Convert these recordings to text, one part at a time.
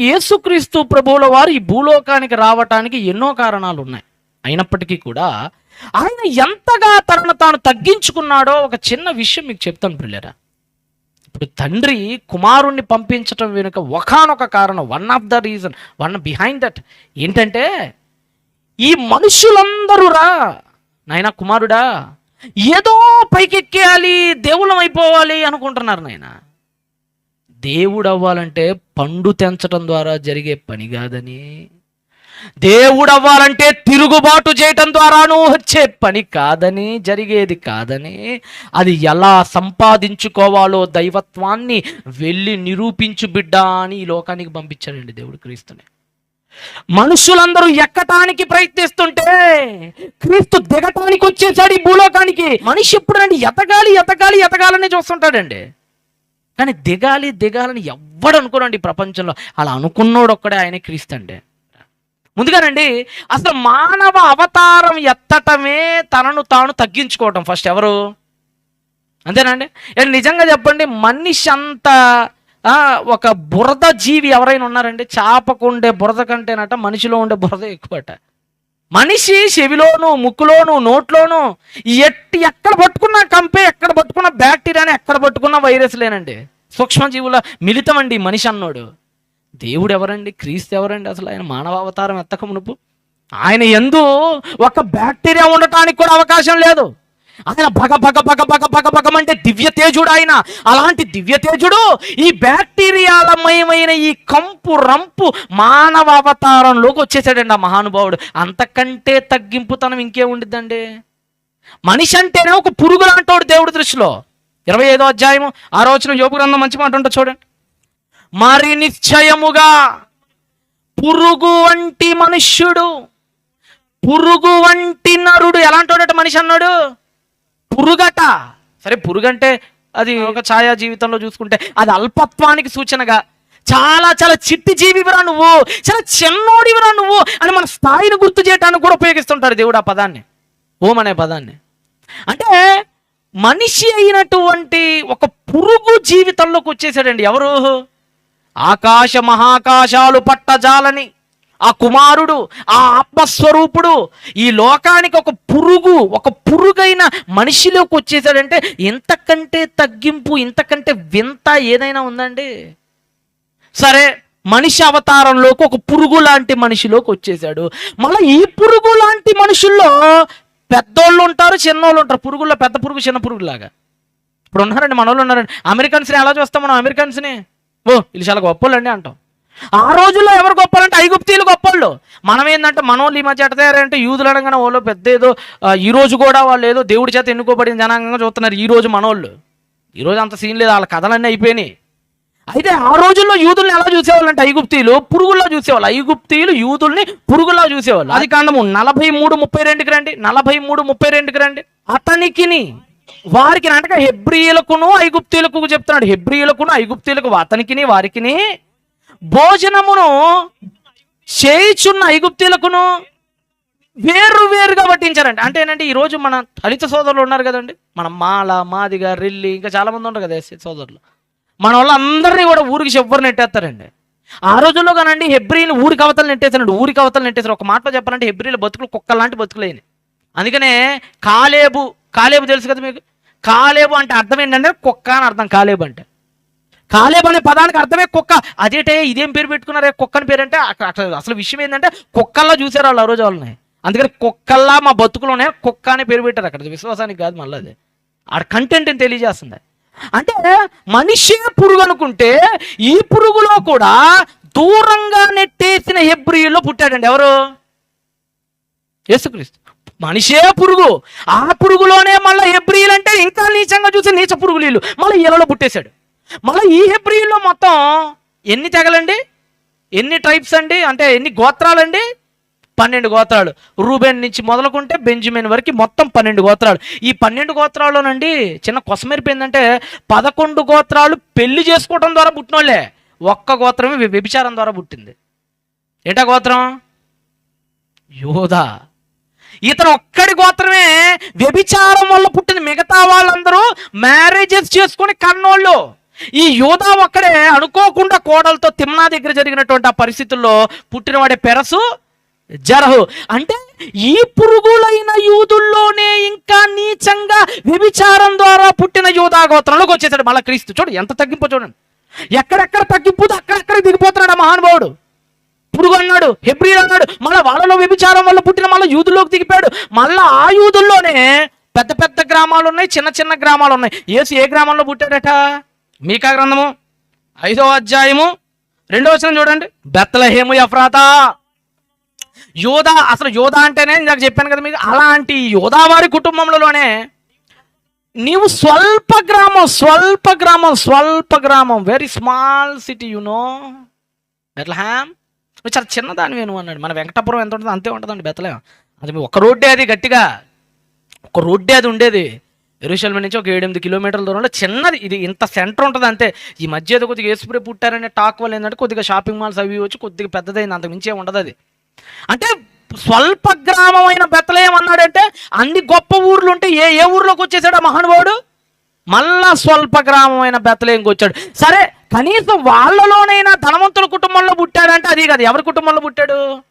యేసుక్రీస్తు ప్రభువుల వారు ఈ భూలోకానికి రావటానికి ఎన్నో కారణాలు ఉన్నాయి అయినప్పటికీ కూడా ఆయన ఎంతగా తనను తాను తగ్గించుకున్నాడో ఒక చిన్న విషయం మీకు చెప్తాను పిల్లరా. ఇప్పుడు తండ్రి కుమారుణ్ణి పంపించటం వెనుక ఒకానొక కారణం one of the reason one behind that ఏంటంటే ఈ మనుషులందరూ రా నాయన కుమారుడా ఏదో పైకెక్కేయాలి దేవులం అయిపోవాలి అనుకుంటున్నారు నాయనా. దేవుడు అవ్వాలంటే పండు తెంచడం ద్వారా జరిగే పని కాదని దేవుడు అవ్వాలంటే తిరుగుబాటు చేయటం ద్వారాను వచ్చే పని కాదని జరిగేది కాదని అది ఎలా సంపాదించుకోవాలో దైవత్వాన్ని వెళ్ళి నిరూపించు బిడ్డ అని ఈ లోకానికి పంపించాడండి దేవుడు క్రీస్తుని. మనుషులందరూ ఎక్కటానికి ప్రయత్నిస్తుంటే క్రీస్తు దిగటానికి వచ్చేసాడు ఈ భూలోకానికి. మనిషి ఎప్పుడండి ఎతగాలి ఎతగాలి ఎతగాలని చూస్తుంటాడండి. కానీ దిగాలి దిగాలని ఎవ్వడు అనుకోనండి ఈ ప్రపంచంలో. అలా అనుకున్నోడు ఒక్కడే ఆయన క్రీస్తు అండి. ముందుగానండి అసలు మానవ అవతారం ఎత్తటమే తనను తాను తగ్గించుకోవటం. ఫస్ట్ ఎవరు? అంతేనండి? నిజంగా చెప్పండి మనిషి అంత ఒక బురద జీవి ఎవరైనా ఉన్నారండి? చాపకు ఉండే బురద కంటేనట మనిషిలో ఉండే బురద ఎక్కువట. మనిషి చెవిలోను ముక్కులోను నోట్లోను ఎట్టి ఎక్కడ పట్టుకున్న కంపే ఎక్కడ పట్టుకున్న బ్యాక్టీరియాని ఎక్కడ పట్టుకున్న వైరస్ లేనండి. సూక్ష్మజీవుల మిళితం అండి మనిషి అన్నోడు. దేవుడు ఎవరండి? క్రీస్తు ఎవరండి? అసలు ఆయన మానవ అవతారం ఎత్తక మునుపు. ఆయన ఎందు ఒక బ్యాక్టీరియా ఉండటానికి కూడా అవకాశం లేదు. ఆయన భగ భగ భగ భగ భగ భగమంటే దివ్య తేజుడు ఆయన అలాంటి దివ్య తేజుడు ఈ బ్యాక్టీరియాలమయమైన ఈ కంపు రంపు మానవ అవతారంలోకి వచ్చేసాడండి ఆ మహానుభావుడు. అంతకంటే తగ్గింపుతనం ఇంకే ఉండిద్దండి? మనిషి అంటేనే ఒక పురుగు లాంటోడు దేవుడి దృష్టిలో. ఇరవై ఐదో అధ్యాయము ఆ రోజున యోగు గ్రంథం మంచి మాట ఉంటుంది చూడండి. మరి నిశ్చయముగా పురుగు వంటి మనుష్యుడు పురుగు వంటి నరుడు ఎలాంటి మనిషి అన్నాడు? పురుగట. సరే పురుగంటే అది ఒక ఛాయా జీవితంలో చూసుకుంటే అది అల్పత్వానికి సూచనగా. చాలా చాలా చిట్టి జీవిరా నువ్వు. చాలా చిన్నోడివిరా నువ్వు అని మన స్థాయిని గుర్తు చేయడానికి కూడా ఉపయోగిస్తుంటారు దేవుడు ఆ పదాన్ని. ఓం అనే పదాన్ని. అంటే మనిషి అయినటువంటి ఒక పురుగు జీవితంలోకి వచ్చేసాడండి ఎవరు? ఆకాశ మహాకాశాలు పట్టజాలని. ఆ కుమారుడు ఆ ఆత్మస్వరూపుడు ఈ లోకానికి ఒక పురుగు ఒక పురుగైన మనిషిలోకి వచ్చేసాడంటే ఇంతకంటే తగ్గింపు ఇంతకంటే వింత ఏదైనా ఉందండి? సరే మనిషి అవతారంలోకి ఒక పురుగు లాంటి మనిషిలోకి వచ్చేసాడు. మళ్ళీ ఈ పురుగు లాంటి మనుషుల్లో పెద్దోళ్ళు ఉంటారు చిన్నోళ్ళు ఉంటారు. పురుగుల్లో పెద్ద పురుగు చిన్న పురుగులాగా ఇప్పుడు ఉన్నారండి మన వాళ్ళు ఉన్నారండి. అమెరికన్స్ని ఎలా చూస్తాం మనం? అమెరికన్స్ని? ఓ వీళ్ళు చాలా గొప్పలండి అంటాం. ఆ రోజుల్లో ఎవరు గొప్పలంటే ఐగుప్తీలు గొప్పళ్ళు. మనం ఏంటంటే మనోళ్ళు ఈ మధ్య ఎట్టతారంటే యూదులు అనగానే వాళ్ళు పెద్ద ఏదో ఈ రోజు కూడా వాళ్ళు ఏదో దేవుడి చేత ఎన్నుకోబడిన జనాంగంగా చూస్తున్నారు ఈ రోజు మనోళ్ళు. ఈ రోజు అంత సీన్ లేదు వాళ్ళ కథలన్నీ అయిపోయినాయి. అయితే ఆ రోజుల్లో యూదుల్ని ఎలా చూసేవాళ్ళు అంటే ఐగుప్తీలు పురుగుల్లో చూసేవాళ్ళు. ఐగుప్తీలు యూదుల్ని పురుగుల్లో చూసేవాళ్ళు. అది కాండము నలభై మూడు ముప్పై రెండుకి రండి నలభై మూడు ముప్పై రెండుకి రండి. అతనికిని వారికి అంటే హెబ్రియులకును ఐగుప్తీలకు చెప్తున్నాడు. హెబ్రియులకును ఐగుప్తీలకు అతనికిని వారికిని భోజనమును చేయిచున్న ఐగుప్తీలకును వేరు వేరుగా పట్టించారండి అంటే ఏంటంటే ఈరోజు మన దళిత సోదరులు ఉన్నారు కదండి. మన మాల మాదిగా రిల్లి ఇంకా చాలా మంది ఉంటారు కదా ఎస్సీ సోదరులు. మన వాళ్ళందరినీ కూడా ఊరికి చెవ్వరు నెట్టేస్తారండి. ఆ రోజుల్లో కానండి హెబ్రిని ఊరికి అవతలు నెట్టేసారండి ఊరికి అవతలు నెట్టేసారు ఒక మాటలో చెప్పాలంటే హెబ్రిల బతుకులు కుక్కలాంటి బతుకులేని అందుకనే కాలేబు కాలేబు తెలుసు కదా మీకు? కాలేబు అంటే అర్థం ఏంటంటే కుక్క అని అర్థం కాలేబు అంటే. కాలేబు అనే పదానికి అర్థమే కుక్క. అదేటే ఇదేం పేరు పెట్టుకున్నారే? కుక్కని పేరు అంటే అక్కడ అక్కడ అసలు విషయం ఏంటంటే కుక్కల్లా చూసారు వాళ్ళు ఆ రోజు వాళ్ళని. అందుకని కుక్కల్లా మా బతుకులు ఉన్నాయి. కుక్క అనే పేరు పెట్టారు అక్కడ. విశ్వాసానికి కాదు మళ్ళీ అది. ఆడ కంటెంట్ తెలియజేస్తుంది. అంటే మనిషే పురుగు అనుకుంటే ఈ పురుగులో కూడా దూరంగా నెట్టేసిన హెబ్రియుల్లో పుట్టాడండి ఎవరు? యేసుక్రీస్తు. మనిషే పురుగు. ఆ పురుగులోనే మళ్ళీ హెబ్రియులు అంటే ఇంకా నీచంగా చూసి నీచ పురుగులు వీళ్ళు. మళ్ళీ ఇళ్ళలో పుట్టేశాడు. మళ్ళీ ఈ హెబ్రియుల్లో మొత్తం ఎన్ని తెగలండి? ఎన్ని ట్రైబ్స్ అండి? అంటే ఎన్ని గోత్రాలండి? పన్నెండు గోత్రాలు. రూబెన్ నుంచి మొదలుకుంటే బెంజమిన్ వరకు మొత్తం పన్నెండు గోత్రాలు. ఈ పన్నెండు గోత్రాల్లోనండి చిన్న కొసమెరిపోయిందంటే పదకొండు గోత్రాలు పెళ్ళి చేసుకోవడం ద్వారా పుట్టినోళ్ళే. ఒక్క గోత్రమే వ్యభిచారం ద్వారా పుట్టింది. ఏంటా గోత్రం? యోధా ఇతను ఒక్కడి గోత్రమే వ్యభిచారం వల్ల పుట్టిన మిగతా వాళ్ళందరూ మ్యారేజెస్ చేసుకొని కన్నోళ్ళు. ఈ యోధా ఒక్కడే అనుకోకుండా కోడలతో తిమ్నా దగ్గర జరిగినటువంటి ఆ పరిస్థితుల్లో పుట్టినవాడే పెరసు జరహు. అంటే ఈ పురుగులైన యూదుల్లోనే ఇంకా నీచంగా వ్యభిచారం ద్వారా పుట్టిన యూదా గోత్రంలోకి వచ్చేసాడు మళ్ళీ క్రీస్తు. చూడు ఎంత తగ్గింపు చూడండి. ఎక్కడెక్కడ తగ్గింపు అక్కడెక్కడ దిగిపోతున్నాడు ఆ మహానుభావుడు. పురుగు అన్నాడు హెబ్రియల్ అన్నాడు మళ్ళీ వాళ్ళలో వ్యభిచారం వల్ల పుట్టిన మళ్ళీ యూదుల్లోకి దిగిపోయాడు. మళ్ళీ ఆ యూదుల్లోనే పెద్ద పెద్ద గ్రామాలు ఉన్నాయి చిన్న చిన్న గ్రామాలు ఉన్నాయి. ఏసు ఏ గ్రామంలో పుట్టాడట? మీకా గ్రంథము? ఐదో అధ్యాయము? రెండో వచ్చిన చూడండి. బెత్తలహేము ఎఫ్రాతా. యోధా అసలు యోధా అంటేనే నాకు చెప్పాను కదా మీకు అలాంటి యోధా వారి కుటుంబంలోనే నీవు స్వల్ప గ్రామం స్వల్ప గ్రామం స్వల్ప గ్రామం very small city you know Bethlehem నువ్వు చాలా చిన్నదాన్ని వేణు అన్నాడు. మన వెంకటాపురం ఎంత ఉంటుందో అంతే ఉంటుందండి బెత్తలేం అది ఒక రోడ్డే అది గట్టిగా. ఒక రోడ్డే అది ఉండేది. ఎరుషల్మ నుంచి ఒక ఏడెనిమిది కిలోమీటర్ల దూరంలో చిన్నది ఇది ఇంత సెంటర్ ఉంటుంది అంతే. ఈ మధ్య ఏదో కొద్దిగా ఏసుప్రే పుట్టారనే టాక్ వల్ల ఏంటంటే కొద్దిగా షాపింగ్ మాల్స్ అవి వచ్చి కొద్దిగా పెద్దదైంది అంత మించే ఉండదు అది. అంటే స్వల్ప గ్రామమైన బెత్తలేం అన్నాడంటే అన్ని గొప్ప ఊర్లు ఉంటే ఏ ఏ ఊర్లోకి వచ్చేసాడు ఆ మహానుభావుడు? మళ్ళా స్వల్ప గ్రామమైన బెత్తలేంకి వచ్చాడు. సరే కనీసం వాళ్ళలోనైనా ధనవంతుల కుటుంబంలో పుట్టాడంటే అది కాదు. ఎవరి కుటుంబంలో పుట్టాడు?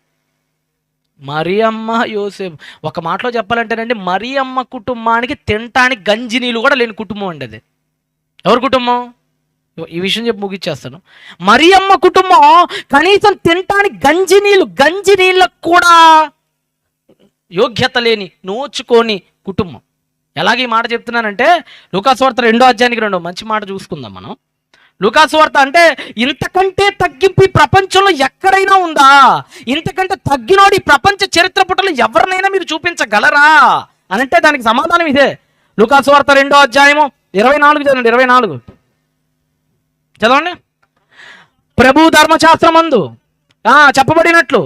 మరియమ్మ యోసేపు. ఒక మాటలో చెప్పాలంటేనండి మరియమ్మ కుటుంబానికి తినటానికి గంజి నీళ్ళు కూడా లేని కుటుంబం అండి అది. ఎవరి కుటుంబం? ఈ విషయం చెప్పి ముగిచ్చేస్తాను. మరియమ్మ కుటుంబం కనీసం తినటానికి గంజి నీళ్ళు గంజి నీళ్ళకు కూడా యోగ్యత లేని నోచుకోని కుటుంబం. ఎలాగ ఈ మాట చెప్తున్నానంటే లూకాస్వార్త రెండో అధ్యాయానికి రెండో. మంచి మాట చూసుకుందాం మనం. లూకాస్వార్త అంటే ఇంతకంటే తగ్గింపు ఈ ప్రపంచంలో ఎక్కడైనా ఉందా? ఇంతకంటే తగ్గినోడు ఈ ప్రపంచ చరిత్ర పుటలు ఎవరినైనా మీరు చూపించగలరా? అని అంటే దానికి సమాధానం ఇదే. లూకాస్వార్త రెండో అధ్యాయము ఇరవై నాలుగు చదవండి ఇరవై నాలుగు. చదవండి. ప్రభు ధర్మశాస్త్రమందు ఆ, చెప్పబడినట్లు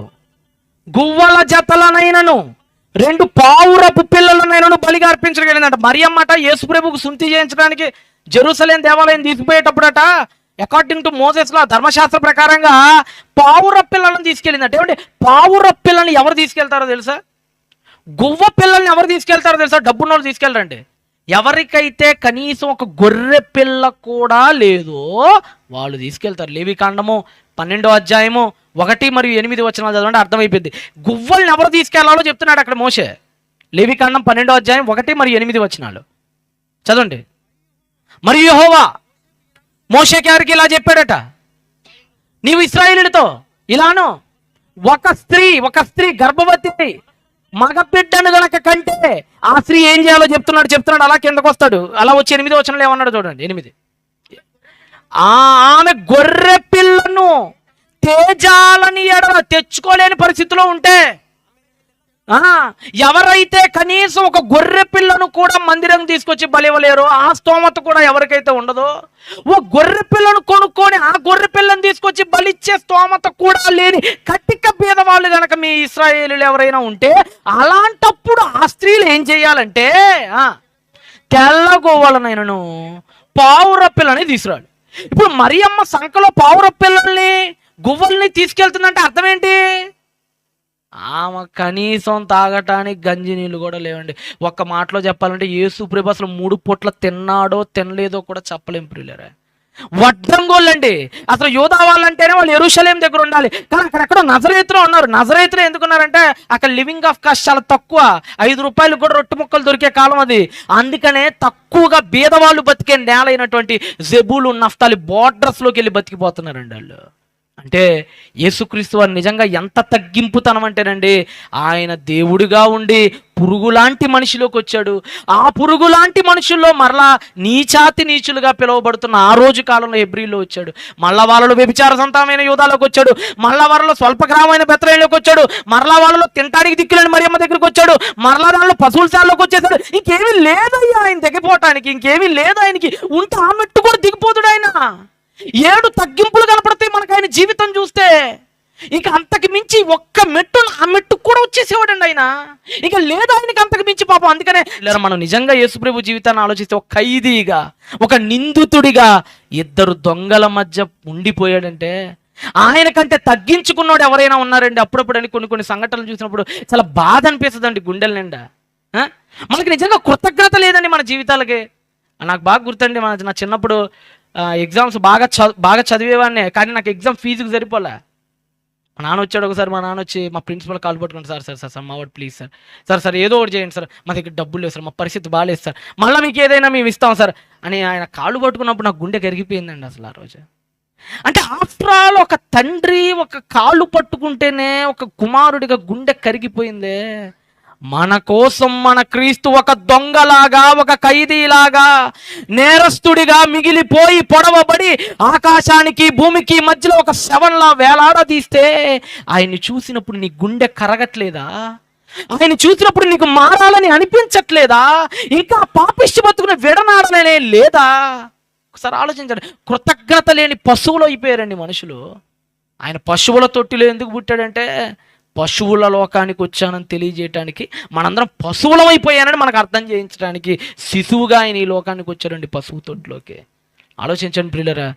గువ్వల జతలనైనను రెండు పావురపు పిల్లలనైనను బలిగా అర్పించగలిగిందంట. మరియమ్మట యేసు ప్రభుకు సుంతి చేయించడానికి జెరూసలేం దేవాలయం తీసుకుపోయేటప్పుడట అకార్డింగ్ టు మోసెస్లో ధర్మశాస్త్ర ప్రకారంగా పావుర పిల్లలను తీసుకెళ్ళిందట. ఏమంటే పావుర పిల్లల్ని ఎవరు తీసుకెళ్తారో తెలుసా? గువ్వ పిల్లల్ని ఎవరు తీసుకెళ్తారో తెలుసా? డబ్బున్న వాళ్ళు తీసుకెళ్ళరండి. ఎవరికైతే కనీసం ఒక గొర్రె పిల్ల కూడా లేదో వాళ్ళు తీసుకెళ్తారు. లేవి కాండము పన్నెండో అధ్యాయము ఒకటి మరియు ఎనిమిది వచనాలు చదవండి అర్థమైపోయింది. గువ్వల్ని ఎవరు తీసుకెళ్ళాలో చెప్తున్నాడు అక్కడ మోసే లేవి కాండం పన్నెండో అధ్యాయం ఒకటి మరియు ఎనిమిది వచనాలు. చదవండి. మరియు యహోవా మోషేకి ఎవరికి ఇలా చెప్పాడట నీవు ఇస్రాయేలులతో ఇలాను ఒక స్త్రీ ఒక స్త్రీ గర్భవతి మగబిడ్డను గనక కంటే ఆ స్త్రీ ఏం చేయాలో చెప్తున్నాడు చెప్తున్నాడు అలా కిందకు వస్తాడు. అలా వచ్చి ఎనిమిది వచనంలో ఏమన్నాడు చూడండి ఎనిమిది. ఆ ఆమె గొర్రె పిల్లను తేజాలని ఎడ తెచ్చుకోలేని పరిస్థితిలో ఉంటే ఎవరైతే కనీసం ఒక గొర్రె పిల్లను కూడా మందిరం తీసుకొచ్చి బలివ్వలేరు ఆ స్తోమత కూడా ఎవరికైతే ఉండదో ఓ గొర్రె పిల్లను కొనుక్కొని ఆ గొర్రె పిల్లను తీసుకొచ్చి బలిచ్చే స్తోమత కూడా లేని కట్టిక పేదవాళ్ళు గనక మీ ఇస్రాయేలీలు ఎవరైనా ఉంటే అలాంటప్పుడు ఆ స్త్రీలు ఏం చేయాలంటే ఆ, తెల్ల గోవాలనైనను పావుర పిల్లని తీసుకురాడు. ఇప్పుడు మరియమ్మ సంఖలో పావుర పిల్లల్ని గువ్వల్ని తీసుకెళ్తుందంటే అర్థం ఏంటి ఆమె కనీసం తాగటానికి గంజి నీళ్ళు కూడా లేవండి. ఒక్క మాటలో చెప్పాలంటే యేసు ప్రభు అసలు మూడు పూట్ల తిన్నాడో తినలేదో కూడా చెప్పలేం ప్రియులరా. వడ్డంగోళ్ళండి. అసలు యోధా వాళ్ళంటేనే వాళ్ళు ఎరుషలేం దగ్గర ఉండాలి. కానీ అక్కడెక్కడో నజరేతులో ఉన్నారు. నజరేతులో ఎందుకున్నారంటే అక్కడ లివింగ్ ఆఫ్ కాస్ట్ చాలా తక్కువ. ఐదు రూపాయలు కూడా రొట్టె ముక్కలు దొరికే కాలం అది. అందుకనే తక్కువగా బీదవాళ్ళు బతికే నేల అయినటువంటి జెబులు నఫ్తాలి బోర్డర్స్లోకి వెళ్ళి బతికిపోతున్నారండి వాళ్ళు. అంటే యేసుక్రీస్తు వారు నిజంగా ఎంత తగ్గింపుతనం అంటేనండి ఆయన దేవుడిగా ఉండి పురుగులాంటి మనిషిలోకి వచ్చాడు. ఆ పురుగులాంటి మనుషుల్లో మరలా నీచాతి నీచులుగా పిలువబడుతున్న ఆ రోజు కాలంలో ఎబ్రిల్లో వచ్చాడు. మళ్ళా వాళ్ళలో వ్యభిచార సంతమైన యూదాలోకి వచ్చాడు. మళ్ళా వాళ్ళలో స్వల్పగ్రామైన బెత్తలేలోకి వచ్చాడు. మరలా వాళ్ళలో తినడానికి దిక్కులేని మరియమ్మ దగ్గరికి వచ్చాడు. మరలా దానిలో పశువుల శాలలోకి వచ్చేసాడు. ఇంకేమీ లేదయ్యా ఆయన దిగిపోవటానికి ఇంకేమీ లేదు ఆయనకి. ఉంటే ఆ మెట్టు కూడా దిగిపోతుడు ఆయన. ఏడు తగ్గింపులు కనపడతాయి మనకు ఆయన జీవితం చూస్తే ఇక అంతకు మించి ఒక్క మెట్టు ఆ మెట్టు కూడా వచ్చేసేవాడండి ఆయన. ఇక లేదు ఆయనకి అంతకు మించి పాపం. అందుకనే లేదా మనం నిజంగా యేసుప్రభు జీవితాన్ని ఆలోచిస్తే ఒక ఖైదీగా ఒక నిందితుడిగా ఇద్దరు దొంగల మధ్య ఉండిపోయాడంటే ఆయన కంటే తగ్గించుకున్నాడు ఎవరైనా ఉన్నారండి? అప్పుడప్పుడు అని కొన్ని కొన్ని సంఘటనలు చూసినప్పుడు చాలా బాధ అనిపిస్తుందండి గుండెల నిండా. మనకి నిజంగా కృతజ్ఞత లేదండి మన జీవితాలకి. నాకు బాగా గుర్తండి మన నా చిన్నప్పుడు ఎగ్జామ్స్ బాగా చ బాగా చదివేవాడినే కానీ నాకు ఎగ్జామ్ ఫీజుకి సరిపోలే. మా నాన్న వచ్చాడు ఒకసారి మా నాన్న వచ్చి మా ప్రిన్సిపల్ కాల్ పట్టుకుని సార్ సార్ సార్ సార్ మా వాడు ప్లీజ్ సార్. సార్ సార్ ఏదో ఒకటి చేయండి సార్. మా దగ్గర డబ్బులు లేవు సార్. మా పరిస్థితి బాగాలేదు సార్. మళ్ళీ మీకు ఏదైనా మేము ఇస్తాం సార్. అని ఆయన కాళ్ళు పట్టుకున్నప్పుడు నాకు గుండె కరిగిపోయిందండి అసలు ఆ రోజు. అంటే ఆఫ్టర్ ఆల్ ఒక తండ్రి ఒక కాళ్ళు పట్టుకుంటేనే ఒక కుమారుడిగా గుండె కరిగిపోయిందే. మన కోసం మన క్రీస్తు ఒక దొంగలాగా ఒక ఖైదీలాగా నేరస్తుడిగా మిగిలిపోయి పొడవబడి ఆకాశానికి భూమికి మధ్యలో ఒక శవంలా వేలాడదీస్తే ఆయన్ని చూసినప్పుడు నీ గుండె కరగట్లేదా? ఆయన చూసినప్పుడు నీకు మారాలని అనిపించట్లేదా? ఇంకా పాపిష్టి బతుకుని విడనాడననే లేదా? ఒకసారి ఆలోచించండి. కృతజ్ఞత లేని పశువులు అయిపోయారండి మనుషులు. ఆయన పశువుల తొట్టిలో ఎందుకు పుట్టాడంటే పశువుల లోకానికి వచ్చానని తెలియజేయటానికి మనందరం పశువులం అయిపోయానని మనకు అర్థం చేయించడానికి శిశువుగా ఆయన ఈ లోకానికి వచ్చాడండి పశువు తొడ్లోకి. ఆలోచించండి ప్రియులరా